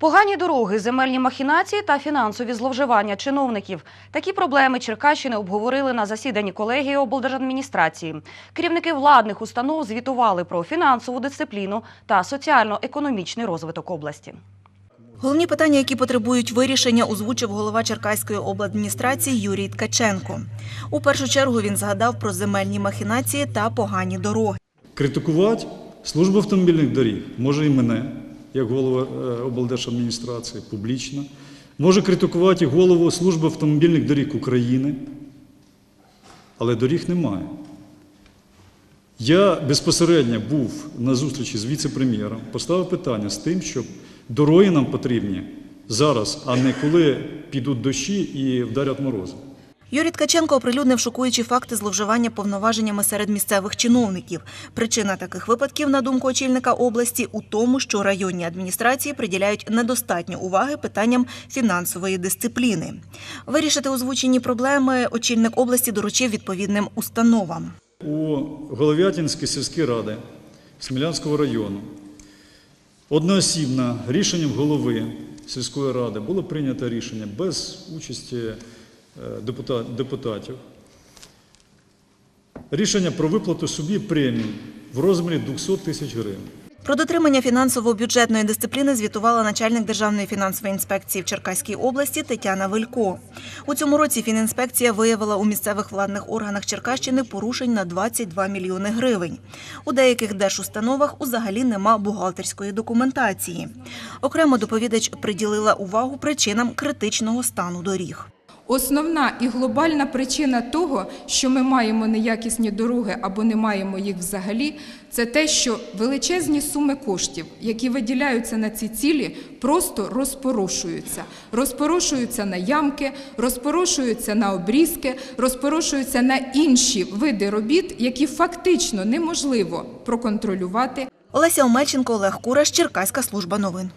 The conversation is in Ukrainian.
Погані дороги, земельні махінації та фінансові зловживання чиновників. Такі проблеми Черкащини обговорили на засіданні колегії облдержадміністрації. Керівники владних установ звітували про фінансову дисципліну та соціально-економічний розвиток області. Головні питання, які потребують вирішення, озвучив голова Черкаської обладміністрації Юрій Ткаченко. У першу чергу він згадав про земельні махінації та погані дороги. Критикувати службу автомобільних доріг може і мене, як голова е, облдержадміністрації, публічно. Може критикувати голову Служби автомобільних доріг України, але доріг немає. Я безпосередньо був на зустрічі з віце-прем'єром, поставив питання з тим, щоб дороги нам потрібні зараз, а не коли підуть дощі і вдарять морози. Юрій Ткаченко оприлюднив шокуючі факти зловживання повноваженнями серед місцевих чиновників. Причина таких випадків, на думку очільника області, у тому, що районні адміністрації приділяють недостатньо уваги питанням фінансової дисципліни. Вирішити озвучені проблеми очільник області доручив відповідним установам. У Голов'ятинській сільській ради Смілянського району одноосібно рішенням голови сільської ради було прийнято рішення без участі депутатів. Рішення про виплату собі премій в розмірі 200 тисяч гривень. Про дотримання фінансово-бюджетної дисципліни звітувала начальник Державної фінансової інспекції в Черкаській області Тетяна Велько. У цьому році фінінспекція виявила у місцевих владних органах Черкащини порушень на 22 мільйони гривень. У деяких держустановах узагалі нема бухгалтерської документації. Окремо доповідач приділила увагу причинам критичного стану доріг. Основна і глобальна причина того, що ми маємо неякісні дороги або не маємо їх взагалі, це те, що величезні суми коштів, які виділяються на ці цілі, просто розпорошуються. Розпорошуються на ямки, розпорошуються на обрізки, розпорошуються на інші види робіт, які фактично неможливо проконтролювати Олеся Омельченко, Олег Кураш, Черкаська служба новин.